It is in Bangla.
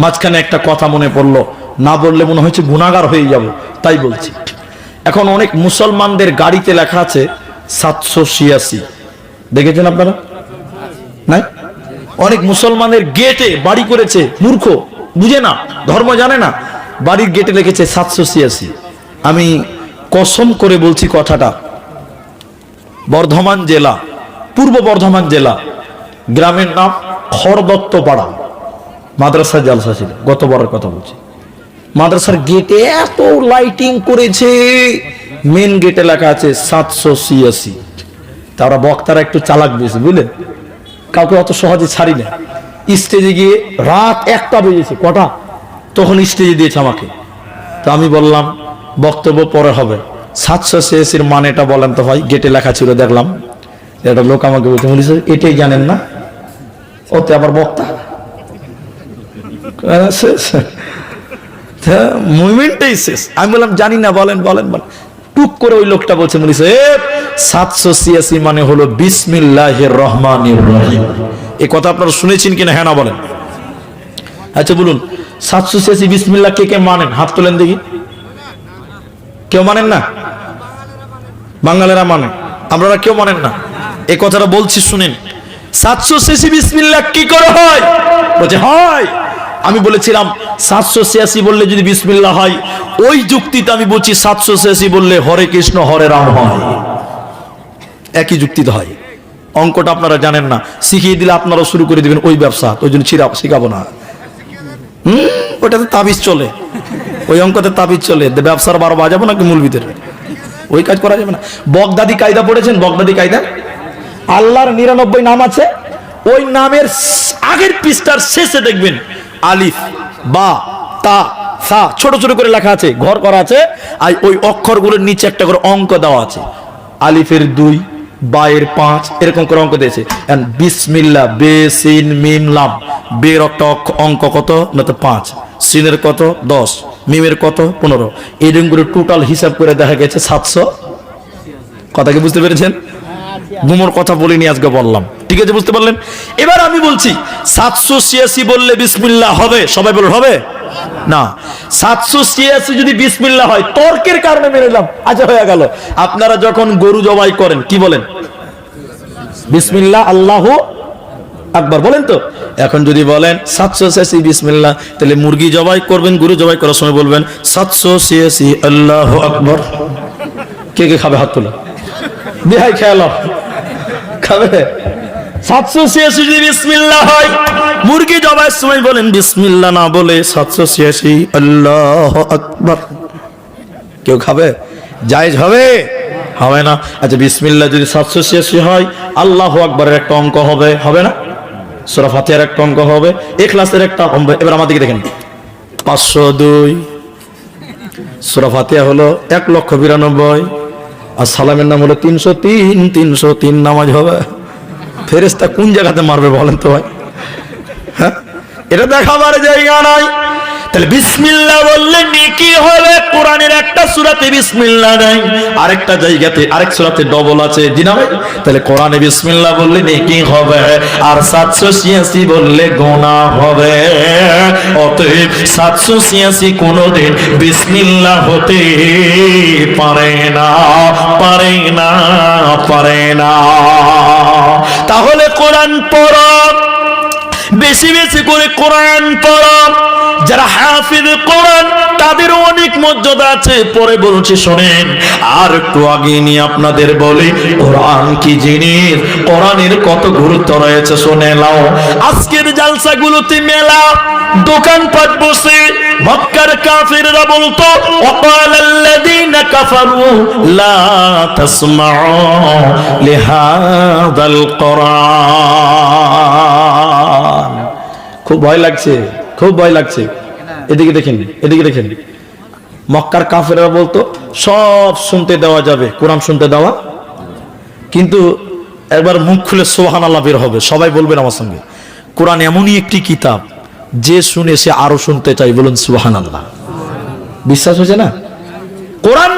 মাঝখানে একটা কথা মনে পড়ল। না বললে মনে হচ্ছে গুণাগার হয়ে যাব, তাই বলছি। এখন অনেক মুসলমানদের গাড়িতে লেখা আছে সাতশো ছিয়াশি। দেখেছেন আপনারা? নাই? অনেক মুসলমানের গেটে বাড়ি করেছে, মূর্খ, বুঝে না, ধর্ম জানে না। বাড়ির গেটে লিখেছে সাতশো ছিয়াশি। আমি কসম করে বলছি কথাটা। বর্ধমান জেলা, পূর্ব বর্ধমান জেলা, গ্রামের নাম খড়দত্ত পাড়া মাদ্রাসা জালসা ছিল গতবারের কথা বলছি। মাদ্রাসার গেটে এত লাইটিং করেছে মেন গেটে লেখা আছে সাতশো ছিয়াশি তারা বক্তারা একটু চালাক বেশি বুঝলেন কাউকে অত সহজে ছাড়ি না। স্টেজে গিয়ে রাত একটা বেজেছে, কটা? তখন স্টেজে দিয়েছে আমাকে। তো আমি বললাম, বক্তব্য পরে হবে। সাতশো ছিয়াশির মানেটা বলেন তো ভাই গেটে লেখা ছিল, দেখলাম। একটা লোক আমাকে বলছে এটাই জানেন না? ওতে আবার বক্তা। মুভমেন্টটাই শেষ। আমি বললাম, জানি না, বলেন বলেন বলেন। টুক করে ওই লোকটা বলছে বলিস সাতশো ছিয়াশি মানে হলো বিসমিল্লাহ রহমান রহিম। এই কথা আপনারা শুনেছেন কিনা? হ্যাঁ না, বলেন। আচ্ছা বলুন, সাতশো ছিয়াশি বিসমিল্লাহ কে কে মানেন? হাত তোলেন দেখি। কেউ মানেন না? বাঙালিরা মানে। আপনারা কেউ মানেন না। এই কথাটা বলছি, শুনেন। সাতশো ছিয়াশি বিসমিল্লাহ কি করে হয়? বলছে, হয়। আমি বলেছিলাম, সাতশো ছিয়াশি বললে যদি বিসমিল্লাহ হয়, ওই যুক্তিতে আমি বলছি সাতশো ছিয়াশি বললে হরে কৃষ্ণ, হরে রাম হয়। একই যুক্তিতে হয়। অঙ্কটা আপনারা জানেন না। শিখিয়ে দিলে আপনারাও শুরু করে দিবেন ওই ব্যবসা, ওই জন্য ছিড়া শিখাবো না। হুম? ওটাতে তাবিজ চলে। ওই অঙ্কতে তাবিজ চলে। ব্যবসার বারো বাজাবো নাকি মূল ভিতরে? ওই কাজ করা যাবে না। বগদাদি কায়দা পড়েছেন? বগদাদি কায়দা? আল্লাহর নিরানব্বই নাম আছে। ওই নামের আগের পৃষ্ঠার শেষে দেখবেন আলিফ, বা, তা, সা, ছোট ছোট করে লেখা আছে, ঘর করা আছে, আর ওই অক্ষরগুলোর নিচে একটা করে অঙ্ক দেওয়া আছে। আলিফের দুই, বায়ের পাঁচ, এরকম করে অঙ্ক দিয়েছে। বিসমিল্লা বে, সিন, মিম, লাম। বের একটা অঙ্ক কত? না তো পাঁচ। সিনের কত? দশ। মিমের কত? পনেরো। এরকম করে টোটাল হিসাব করে দেখা গেছে সাতশো। কথা কি বুঝতে পেরেছেন? গুমর কথা বলিনি, আজকে বললাম। ঠিক আছে, বুঝতে পারলেন? এবার আমি বলছি, সাতশো ছিয়াশি বললে বিসমিল্লাহ হবে? সবাই বলুন, হবে? না। সাতশো ছিয়াশি যদি বিসমিল্লাহ হয়, তর্কের কারণে মেনে নিলাম। আচ্ছা হয়ে গেল। আপনারা যখন গরু জবাই করেন, কি বলেন? বিসমিল্লাহ, আল্লাহ আকবার, বলেন তো? এখন যদি বলেন, সাতশো ছিয়াশি বিসমিল্লাহ, তাহলে মুরগি জবাই করবেন, গরু জবাই করার সময় বলবেন, সাতশো ছিয়াশি, আল্লাহ আকবর। কে কে খাবে হাত তোলা? দেহাই খেয়াল খাবে? সাতশো ছিয়াশি যদি বিসমিল্লাহ হয়, মুরগি জবাইয়ের সময় বলেন, বিসমিল্লাহ না বলে সাতশো ছিয়াশি, আল্লাহ আকবর। কেউ খাবে? জায়েজ হবে? হবে না। আচ্ছা বিসমিল্লাহ যদি সাতশো ছিয়াশি হয়, আল্লাহ আকবরের একটা অঙ্ক হবে হবে না? সোরা ফাতিহার একটা অঙ্ক হবে, এখলাসের একটা অঙ্ক। এবার আমাদেরকে দেখেন। পাঁচশো দুই। সোরা ফাতিহা হলো এক লক্ষ বিরানব্বই। আর সালামের নাম হলো তিনশো তিন তিনশো তিন নামাজ হবে। ফেরেস্তা কোন জায়গাতে মারবে বলেন তো ভাই? হ্যাঁ? এটা দেখাবার জায়গা নাই। তাহলে বিসমিল্লাহ বললে হবে? কোরআনের একটা সূরাতে নাই। আরেকটা জায়গাতে, আরেক সূরাতে ডবল আছে। তাহলে কোরআনে বললে হবে। আর 786 বললে গোনাহ হবে। অতএব 786 কোনোদিন বিসমিল্লাহ হতে পারে না পারে না পারে না। তাহলে কোরআন পড়ো। বেশি বেশি করে কোরআন পড়ো। যারা হাফিজ কোরআন তাদের অনেক মর্যাদা আছে। পরে বলছি, শোনেন, আর একটু আগে নিয়ে আপনাদের বলি, কোরআন কি জিনিস? কোরআনের কত গুরুত্ব রয়েছে, শুনে নাও। আজকের জালসাগুলোতে মেলা, দোকানপাট বসে, মক্কার কাফিররা বলতো, অকালাল্লাযীনা কাফারু লা তাসমাউ লিহাযাল কোরআন। খুব ভয় লাগছে, খুব ভয় লাগছে। এদিকে দেখেন এদিকে দেখেন। মক্কার কাফেররা বলতো, সব শুনতে দেওয়া যাবে, কোরআন শুনতে দেওয়া। কিন্তু একবার মুখ খুলে সোহান আল্লাহ বের হবে, সবাই বলবেন আমার সঙ্গে, কোরআন এমনই একটি কিতাব, যে শুনে সে আরও শুনতে চাই বলুন সুহান আল্লাহ বিশ্বাস হয়েছে না? কোরআন